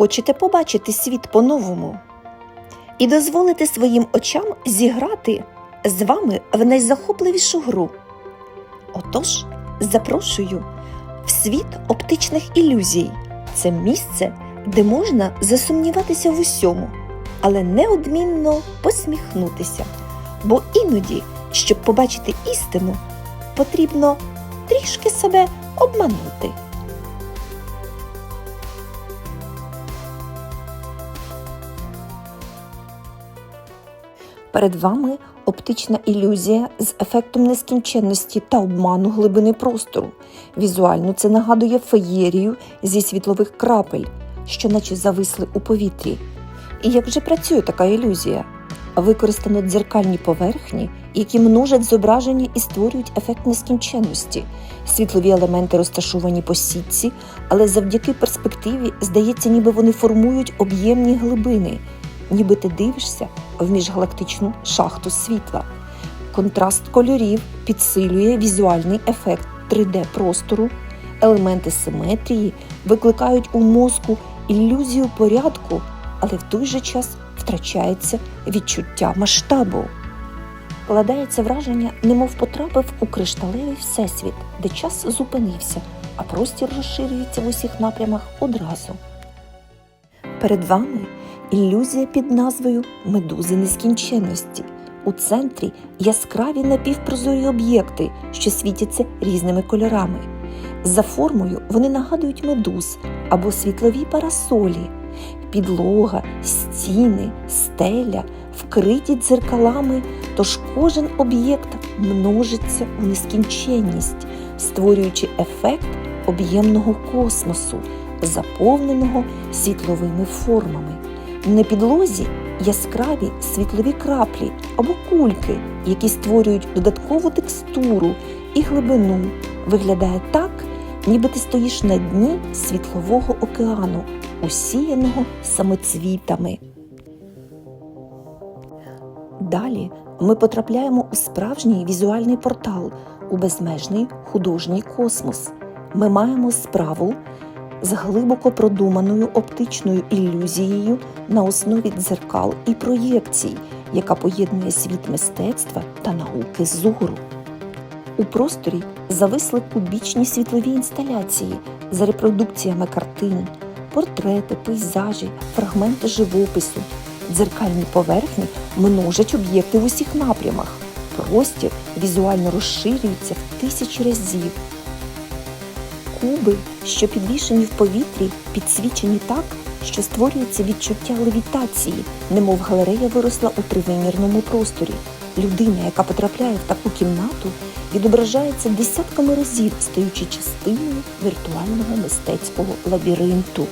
Хочете побачити світ по-новому і дозволити своїм очам зіграти з вами в найзахопливішу гру. Отож, запрошую в світ оптичних ілюзій. Це місце, де можна засумніватися в усьому, але неодмінно посміхнутися. Бо іноді, щоб побачити істину, потрібно трішки себе обманути. Перед вами оптична ілюзія з ефектом нескінченності та обману глибини простору. Візуально це нагадує феєрію зі світлових крапель, що наче зависли у повітрі. І як же працює така ілюзія? Використано дзеркальні поверхні, які множать зображення і створюють ефект нескінченності. Світлові елементи розташовані по сітці, але завдяки перспективі здається, ніби вони формують об'ємні глибини, ніби ти дивишся в міжгалактичну шахту світла. Контраст кольорів підсилює візуальний ефект 3D-простору. Елементи симетрії викликають у мозку ілюзію порядку, але в той же час втрачається відчуття масштабу. Складається враження, немов потрапив у кришталевий всесвіт, де час зупинився, а простір розширюється в усіх напрямах одразу. Перед вами ілюзія під назвою Медузи нескінченності. У центрі яскраві напівпрозорі об'єкти, що світяться різними кольорами. За формою вони нагадують медуз або світлові парасолі, підлога, стіни, стеля вкриті дзеркалами, тож кожен об'єкт множиться у нескінченність, створюючи ефект об'ємного космосу, заповненого світловими формами. На підлозі яскраві світлові краплі або кульки, які створюють додаткову текстуру і глибину. Виглядає так, ніби ти стоїш на дні світлового океану, усіяного самоцвітами. Далі ми потрапляємо у справжній візуальний портал, у безмежний художній космос. Ми маємо справу з глибоко продуманою оптичною ілюзією на основі дзеркал і проєкцій, яка поєднує світ мистецтва та науки зору. У просторі зависли кубічні світлові інсталяції з репродукціями картин, портрети, пейзажі, фрагменти живопису. Дзеркальні поверхні множать об'єкти в усіх напрямах. Простір візуально розширюється в тисячі разів. Куби, що підвішені в повітрі, підсвічені так, що створюється відчуття левітації, немов галерея виросла у тривимірному просторі. Людина, яка потрапляє в таку кімнату, відображається десятками разів, стаючи частиною віртуального мистецького лабіринту.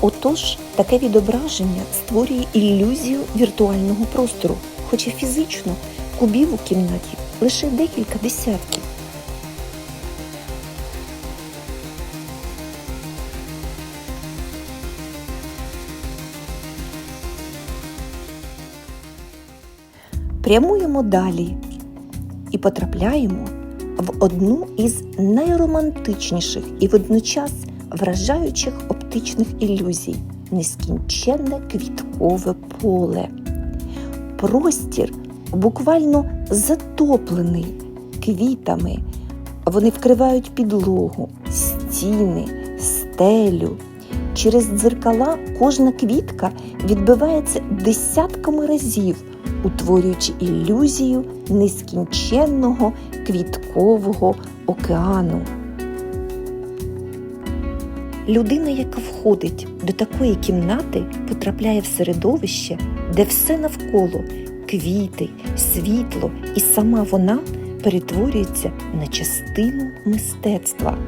Отож, таке відображення створює ілюзію віртуального простору, хоча фізично кубів у кімнаті лише декілька десятків. Прямуємо далі і потрапляємо в одну із найромантичніших і водночас вражаючих оптичних ілюзій нескінченне квіткове поле. Простір буквально затоплений квітами. Вони вкривають підлогу, стіни, стелю. Через дзеркала кожна квітка відбивається десятками разів, утворюючи ілюзію нескінченного квіткового океану. Людина, яка входить до такої кімнати, потрапляє в середовище, де все навколо квіти, світло і сама вона перетворюється на частину мистецтва.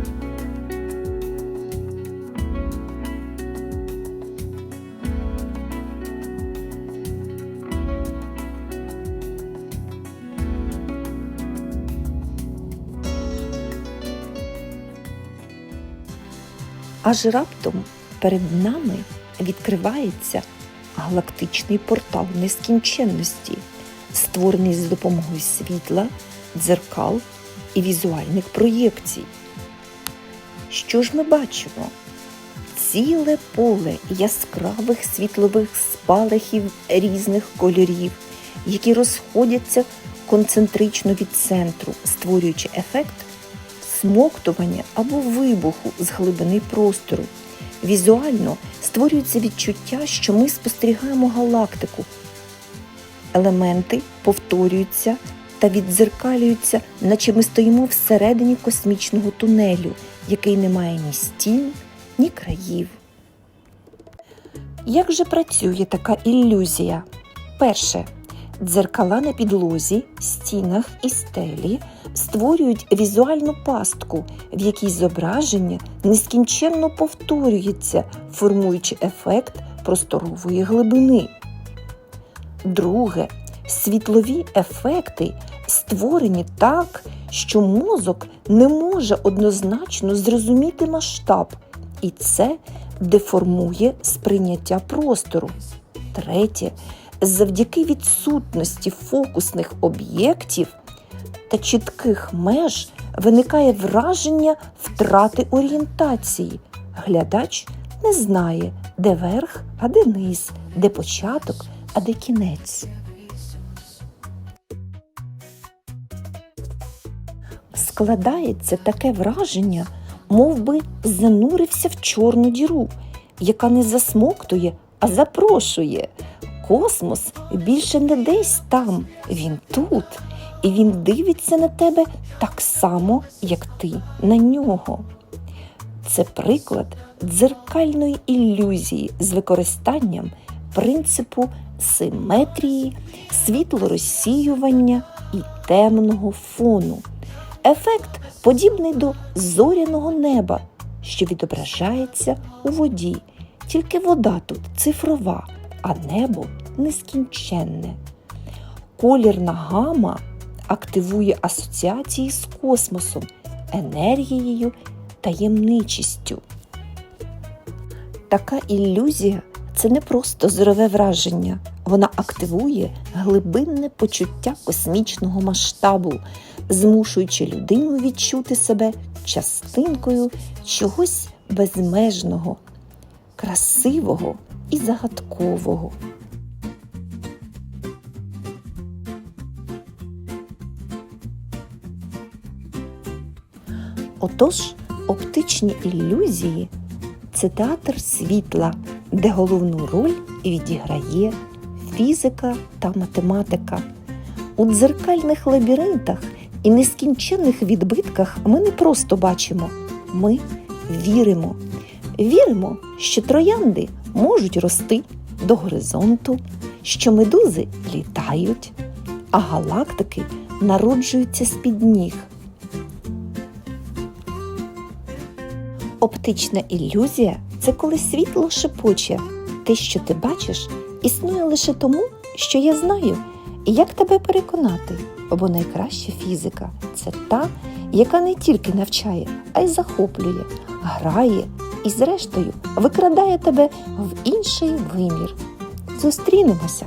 Аж раптом перед нами відкривається галактичний портал нескінченності, створений за допомогою світла, дзеркал і візуальних проєкцій. Що ж ми бачимо? ціле поле яскравих світлових спалахів різних кольорів, які розходяться концентрично від центру, створюючи ефект смоктування або вибуху з глибини простору. Візуально створюється відчуття, що ми спостерігаємо галактику. Елементи повторюються та віддзеркалюються, наче ми стоїмо всередині космічного тунелю, який не має ні стін, ні країв. Як же працює така ілюзія? Перше. Дзеркала на підлозі, стінах і стелі створюють візуальну пастку, в якій зображення нескінченно повторюється, формуючи ефект просторової глибини. Друге, світлові ефекти створені так, що мозок не може однозначно зрозуміти масштаб, і це деформує сприйняття простору. Третє, завдяки відсутності фокусних об'єктів та чітких меж виникає враження втрати орієнтації. Глядач не знає, де верх, а де низ, де початок, а де кінець. Складається таке враження, мов би занурився в чорну діру, яка не засмоктує, а запрошує. Космос більше не десь там, він тут, і він дивиться на тебе так само, як ти на нього. Це приклад дзеркальної ілюзії з використанням принципу симетрії, світлорозсіювання і темного фону. Ефект подібний до зоряного неба, що відображається у воді. Тільки вода тут цифрова, а небо нескінченне. Колірна гама активує асоціації з космосом, енергією, таємничістю. Така ілюзія це не просто зорове враження, вона активує глибинне почуття космічного масштабу, змушуючи людину відчути себе частинкою чогось безмежного, красивого і загадкового. Отож, оптичні ілюзії це театр світла, де головну роль відіграє фізика та математика. У дзеркальних лабіринтах і нескінченних відбитках ми не просто бачимо, ми віримо. Віримо, що троянди можуть рости до горизонту, що медузи літають, а галактики народжуються з-під ніг. Оптична ілюзія це коли світло шепоче. Те, що ти бачиш, існує лише тому, що я знаю, і як тебе переконати. Бо найкраща фізика це та, яка не тільки навчає, а й захоплює, грає і, зрештою, викрадає тебе в інший вимір. Зустрінемося!